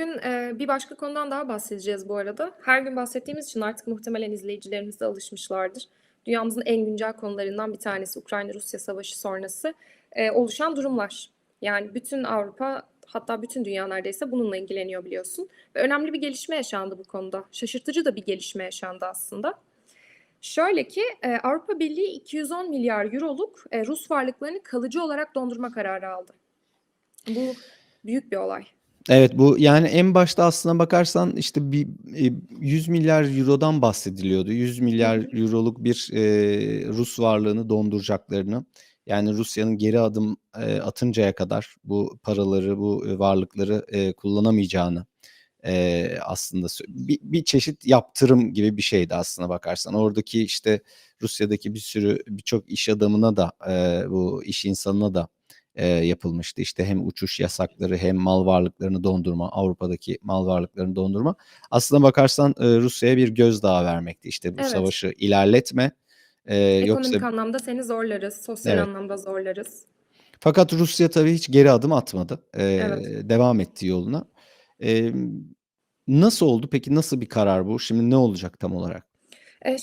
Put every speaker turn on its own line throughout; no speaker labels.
Bugün, eee, bir başka konudan daha bahsedeceğiz bu arada. Her gün bahsettiğimiz için artık muhtemelen izleyicilerimiz de alışmışlardır. Dünyamızın en güncel konularından bir tanesi Ukrayna-Rusya savaşı sonrası, eee, oluşan durumlar. Yani bütün Avrupa hatta bütün dünya neredeyse bununla ilgileniyor biliyorsun ve önemli bir gelişme yaşandı bu konuda. Şaşırtıcı da bir gelişme yaşandı aslında. Şöyle ki, eee, Avrupa Birliği 210 milyar euroluk, eee, Rus varlıklarını kalıcı olarak dondurma kararı aldı. Bu büyük bir olay.
Evet, bu yani en başta aslına bakarsan işte bir, eee, 100 milyar eurodan bahsediliyordu. 100
Hı
milyar euroluk bir, eee, Rus varlığını donduracaklarını, yani Rusya'nın geri adım, eee, atıncaya kadar bu paraları, bu, eee, varlıkları, eee, kullanamayacağını, eee, aslında bir bir çeşit yaptırım gibi bir şeydi aslına bakarsan. Oradaki işte Rusya'daki bir sürü birçok iş adamına da, eee, bu iş insanına da, eee, yapılmıştı. İşte hem uçuş yasakları hem mal varlıklarını dondurma, Avrupa'daki mal varlıklarını dondurma. Aslına bakarsan, eee, Rusya'ya bir gözdağı vermekti. İşte bu
Evet.
savaşı ilerletme, yoksa
Ekonomik anlamda seni zorlarız, sosyal
Evet.
anlamda zorlarız.
Fakat Rusya tabii hiç geri adım atmadı.
Evet.
Eee, devam etti yoluna. Emm, nasıl oldu peki? Nasıl bir karar bu? Şimdi ne olacak tam olarak?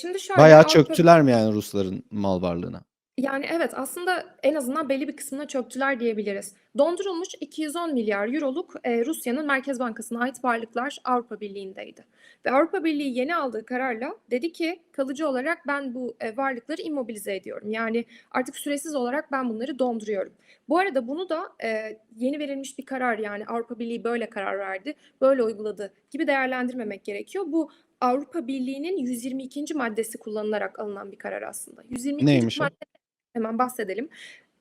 Şimdi şöyle,
Bayağı
Avrupa
çöktüler mi yani Rusların mal varlığına?
Yani evet, aslında en azından belli bir kısmına çöktüler diyebiliriz. Dondurulmuş 210 milyar euroluk, eee, Rusya'nın Merkez Bankası'na ait varlıklar Avrupa Birliği'ndeydi ve Avrupa Birliği yeni aldığı kararla dedi ki kalıcı olarak ben bu, eee, varlıkları immobilize ediyorum. Yani artık süresiz olarak ben bunları donduruyorum. Bu arada bunu da, eee, yeni verilmiş bir karar, yani Avrupa Birliği böyle karar verdi, böyle uyguladı gibi değerlendirmemek gerekiyor. Bu Avrupa Birliği'nin 122. maddesi kullanılarak alınan bir karar aslında. 122.
Neymiş o?
madde hemen bahsedelim.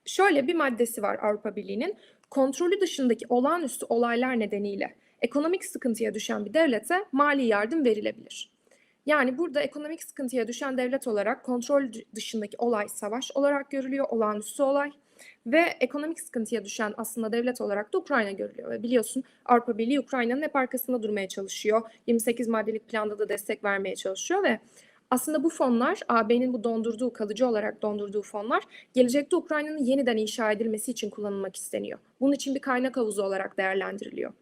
Şöyle bir maddesi var Avrupa Birliği'nin. Kontrolü dışındaki olağanüstü olaylar nedeniyle ekonomik sıkıntıya düşen bir devlete mali yardım verilebilir. Yani burada ekonomik sıkıntıya düşen devlet olarak kontrol dı dışındaki olay savaş olarak görülüyor, olağanüstü olay ve ekonomik sıkıntıya düşen aslında devlet olarak da Ukrayna görülüyor ve biliyorsun Avrupa Birliği Ukrayna'nın hep arkasında durmaya çalışıyor. 28 maddelik planda da destek vermeye çalışıyor ve aslında bu fonlar, AB'nin bu dondurduğu, kalıcı olarak dondurduğu fonlar gelecekte Ukrayna'nın yeniden inşa edilmesi için kullanılmak isteniyor. Bunun için bir kaynak havuzu olarak değerlendiriliyor.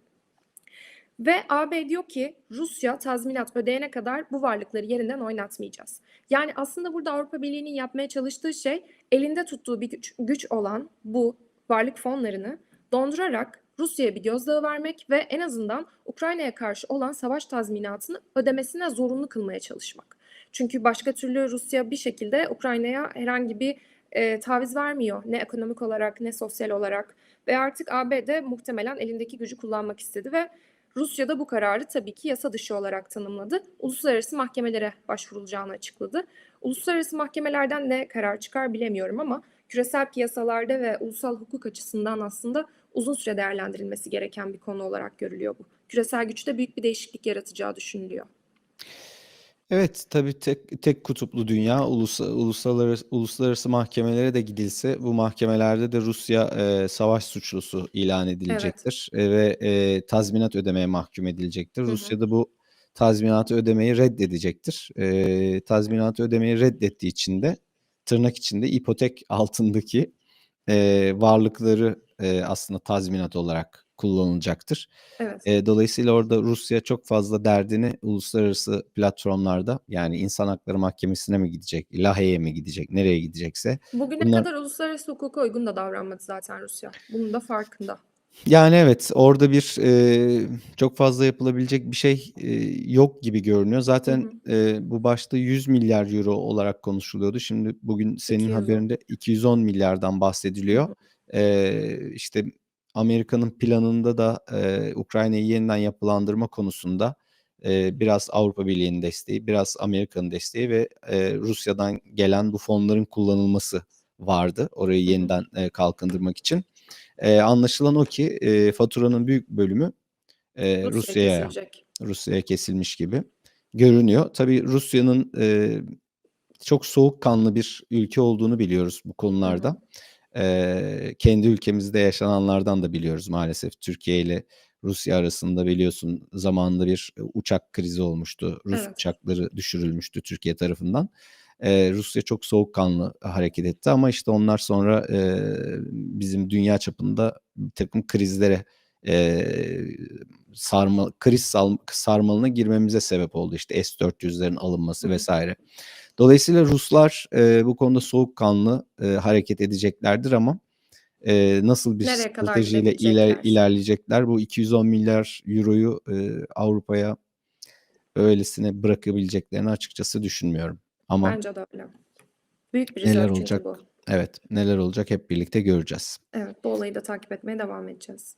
Ve AB diyor ki Rusya tazminat ödeyene kadar bu varlıkları yerinden oynatmayacağız. Yani aslında burada Avrupa Birliği'nin yapmaya çalıştığı şey elinde tuttuğu bir güç, güç olan bu varlık fonlarını dondurarak Rusya'ya bir gözdağı vermek ve en azından Ukrayna'ya karşı olan savaş tazminatını ödemesine zorunlu kılmaya çalışmak. Çünkü başka türlü Rusya bir şekilde Ukrayna'ya herhangi bir eee, taviz vermiyor. Ne ekonomik olarak ne sosyal olarak ve artık AB de muhtemelen elindeki gücü kullanmak istedi ve Rusya da bu kararı tabii ki yasa dışı olarak tanımladı. Uluslararası mahkemelere başvurulacağını açıkladı. Uluslararası mahkemelerden ne karar çıkar bilemiyorum ama küresel piyasalarda ve ulusal hukuk açısından aslında uzun süre değerlendirilmesi gereken bir konu olarak görülüyor bu. Küresel güçte büyük bir değişiklik yaratacağı düşünülüyor.
Evet, tabii tek tek kutuplu dünya, ulusa uluslararası uluslararası mahkemelere de gidilse bu mahkemelerde de Rusya, eee, savaş suçlusu ilan edilecektir, eee, ve, eee, tazminat ödemeye mahkum edilecektir.
Hı hı.
Rusya da bu tazminatı ödemeyi reddedecektir. Eee, tazminatı ödemeyi reddettiği için de tırnak içinde ipotek altındaki, eee, varlıkları, eee, aslında tazminat olarak kullanılacaktır.
Evet.
Eee, dolayısıyla orada Rusya çok fazla derdini uluslararası platformlarda yani İnsan Hakları Mahkemesi'ne mi gidecek, Lahey'e mi gidecek, nereye gidecekse
Bugüne
bunlar
kadar uluslararası hukuka uygun da davranmadı zaten Rusya. Bunun da farkında.
Yani evet, orada bir, eee, çok fazla yapılabilecek bir şey, eee, yok gibi görünüyor.
Hı
Zaten,
hı.
eee, bu başta 100 milyar euro olarak konuşuluyordu. Şimdi bugün senin
210.
haberinde 210 milyardan
Hı
bahsediliyor.
hı.
Eee, işte Amerika'nın planında da, eee, Ukrayna'yı yeniden yapılandırma konusunda, eee, biraz Avrupa Birliği'nin desteği, biraz Amerika'nın desteği ve, eee, Rusya'dan gelen bu fonların kullanılması vardı orayı yeniden, eee, kalkındırmak için. Eee, anlaşılan o ki, eee, faturanın büyük bölümü, eee,
Rusya'ya
Rusya'ya
kesilecek.
Rusya'ya kesilmiş gibi görünüyor. Tabii Rusya'nın, eee, çok soğukkanlı bir ülke olduğunu biliyoruz bu
Hı hı.
Eee, kendi ülkemizde yaşananlardan da biliyoruz maalesef. Türkiye ile Rusya arasında biliyorsun zamanında bir uçak krizi olmuştu. Rus
Evet.
uçakları düşürülmüştü Türkiye tarafından. Eee, Rusya çok soğukkanlı hareket etti ama işte onlar sonra, eee, bizim dünya çapında birtakım krizlere, eee, sarma kriz sarmalına girmemize sebep oldu. İşte S-400'lerin alınması
Hı hı.
Dolayısıyla Ruslar, eee, bu konuda soğukkanlı, eee, hareket edeceklerdir ama, eee, nasıl bir
Nereye
stratejiyle iler ilerleyecekler bu €210 milyar euroyu, eee, Avrupa'ya öylesine bırakabileceklerini açıkçası düşünmüyorum. Ama
Bence de öyle. Büyük bir
neler olacak?
bu.
Evet, neler olacak hep birlikte göreceğiz.
Evet, bu olayı da takip etmeye devam edeceğiz.